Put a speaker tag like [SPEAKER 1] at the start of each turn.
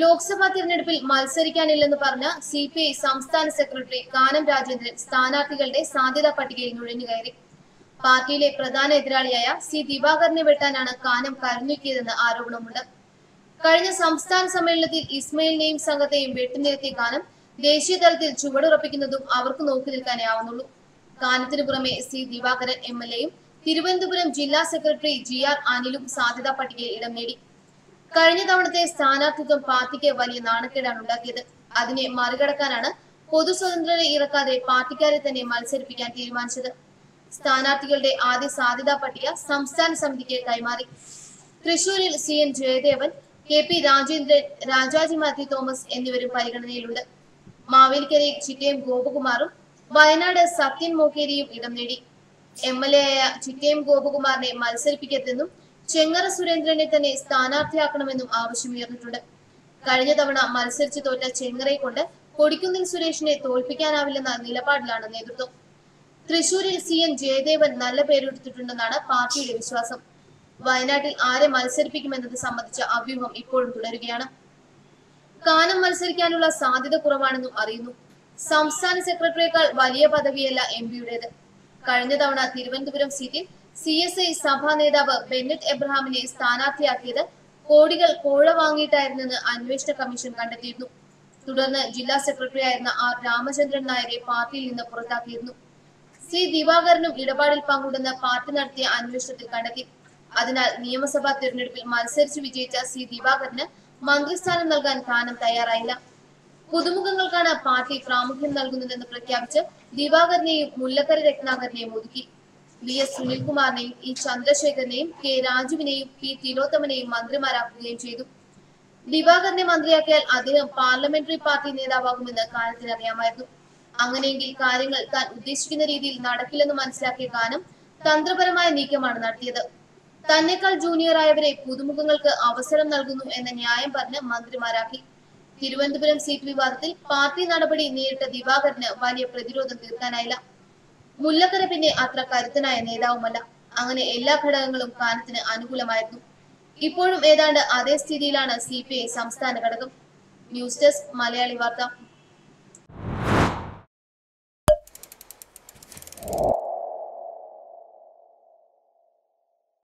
[SPEAKER 1] ലോക്സഭാ തിരഞ്ഞെടുപ്പിൽ മത്സരിക്കാനില്ലെന്ന് പറഞ്ഞ സി പി ഐ സംസ്ഥാന സെക്രട്ടറി കാനം രാജേന്ദ്രൻ സ്ഥാനാർത്ഥികളുടെ സാധ്യതാ പട്ടികയിൽ നുഴഞ്ഞുകയറി പാർട്ടിയിലെ പ്രധാന എതിരാളിയായ സി ദിവാകരനെ വെട്ടാനാണ് കാനം കരുനീക്കിയതെന്ന് ആരോപണമുണ്ട്. കഴിഞ്ഞ സംസ്ഥാന സമ്മേളനത്തിൽ ഇസ്മയിലിനെയും സംഘത്തെയും വെട്ടിനിരത്തിയ കാനം ദേശീയ തലത്തിൽ ചുവടുറപ്പിക്കുന്നതും അവർക്ക് നോക്കി നിൽക്കാനേ ആവുന്നുള്ളൂ കാനത്തിന് പുറമെ സി ദിവാകരൻ എം എൽ എയും തിരുവനന്തപുരം ജില്ലാ സെക്രട്ടറി ജി ആർ അനിലും സാധ്യതാ പട്ടികയിൽ ഇടം നേടി. കഴിഞ്ഞ തവണത്തെ സ്ഥാനാർത്ഥിത്വം പാർട്ടിക്ക് വലിയ നാണക്കേടാണ് ഉണ്ടാക്കിയത്. അതിനെ മറികടക്കാനാണ് പൊതു സ്വതന്ത്രരെ ഇറക്കാതെ പാർട്ടിക്കാരെ തന്നെ മത്സരിപ്പിക്കാൻ തീരുമാനിച്ചത്. സ്ഥാനാർത്ഥികളുടെ ആദ്യ സാധ്യതാ പട്ടിക സംസ്ഥാന സമിതിക്ക് കൈമാറി. തൃശൂരിൽ C N Jayadevan K P Rajendran Rajaji Mathew Thomas എന്നിവരും പരിഗണനയിലുണ്ട്. മാവേലിക്കരയിൽ ചിറ്റയം ഗോപകുമാറും വയനാട് സത്യൻ മോക്കേരിയും ഇടം നേടി. എം എൽ എ ആയ ചിറ്റയം ഗോപകുമാറിനെ മത്സരിപ്പിക്കരുതെന്നും ചെങ്ങറ സുരേന്ദ്രനെ തന്നെ സ്ഥാനാർത്ഥിയാക്കണമെന്നും ആവശ്യമുയർന്നിട്ടുണ്ട്. കഴിഞ്ഞ തവണ മത്സരിച്ച് തോറ്റ ചെങ്ങറയെ കൊണ്ട് കൊടിക്കുന്നിൽ സുരേഷിനെ തോൽപ്പിക്കാനാവില്ലെന്ന നിലപാടിലാണ് നേതൃത്വം. തൃശൂരിൽ സി എൻ ജയദേവൻ നല്ല പേരെടുത്തിട്ടുണ്ടെന്നാണ് പാർട്ടിയുടെ വിശ്വാസം. വയനാട്ടിൽ ആരെ മത്സരിപ്പിക്കുമെന്നത് സംബന്ധിച്ച അഭ്യൂഹം ഇപ്പോഴും തുടരുകയാണ്. കാനം മത്സരിക്കാനുള്ള സാധ്യത കുറവാണെന്നും അറിയുന്നു. സംസ്ഥാന സെക്രട്ടറിയേക്കാൾ വലിയ പദവിയല്ല എം പിയുടേത്. കഴിഞ്ഞ തവണ തിരുവനന്തപുരം സീറ്റിൽ സി എസ് ഐ സഭാ നേതാവ് ബെന്നറ്റ് എബ്രഹാമിനെ സ്ഥാനാർത്ഥിയാക്കിയത് കോടികൾ കോഴ വാങ്ങിയിട്ടായിരുന്നെന്ന് അന്വേഷണ കമ്മീഷൻ കണ്ടെത്തിയിരുന്നു. തുടർന്ന് ജില്ലാ സെക്രട്ടറി ആയിരുന്ന ആർ രാമചന്ദ്രൻ നായരെ പാർട്ടിയിൽ നിന്ന് പുറത്താക്കിയിരുന്നു. സി ദിവാകരനും ഇടപാടിൽ പങ്കുണ്ടെന്ന് പാർട്ടി നടത്തിയ അന്വേഷണത്തിൽ കണ്ടെത്തി. അതിനാൽ നിയമസഭാ തിരഞ്ഞെടുപ്പിൽ മത്സരിച്ച് വിജയിച്ച സി ദിവാകരന് മന്ത്രിസ്ഥാനം നൽകാൻ കാനം തയ്യാറായില്ല. പുതുമുഖങ്ങൾക്കാണ് പാർട്ടി പ്രാമുഖ്യം നൽകുന്നതെന്ന് പ്രഖ്യാപിച്ച് ദിവാകരനെയും മുല്ലക്കര രത്നാകരനെയും ഒതുക്കി. വി എസ് സുനിൽകുമാറിനെയും ഇ ചന്ദ്രശേഖരനെയും കെ രാജുവിനെയും പി തിലോത്തമനെയും മന്ത്രിമാരാക്കുകയും ചെയ്തു. ദിവാകരനെ മന്ത്രിയാക്കിയാൽ അദ്ദേഹം പാർലമെന്ററി പാർട്ടി നേതാവാകുമെന്ന് കാലത്തിന് അറിയാമായിരുന്നു. അങ്ങനെയെങ്കിൽ കാര്യങ്ങൾ താൻ ഉദ്ദേശിക്കുന്ന രീതിയിൽ നടക്കില്ലെന്ന് മനസ്സിലാക്കിയ കാനം തന്ത്രപരമായ നീക്കമാണ് നടത്തിയത്. തന്നെക്കാൾ ജൂനിയർ ആയവരെ പുതുമുഖങ്ങൾക്ക് അവസരം നൽകുന്നു എന്ന ന്യായം പറഞ്ഞ് മന്ത്രിമാരാക്കി. തിരുവനന്തപുരം സീറ്റ് വിവാദത്തിൽ പാർട്ടി നടപടി നേരിട്ട ദിവാകരന് വലിയ പ്രതിരോധം തീർക്കാനായില്ല. മുല്ലക്കര പിന്നെ അത്ര കരുത്തനായ നേതാവുമല്ല. അങ്ങനെ എല്ലാ ഘടകങ്ങളും കാനത്തിന് അനുകൂലമായിരുന്നു. ഇപ്പോഴും ഏതാണ്ട് അതേ സ്ഥിതിയിലാണ് സി സംസ്ഥാന ഘടകം. ന്യൂസ് ഡെസ്ക് മലയാളി വാർത്ത.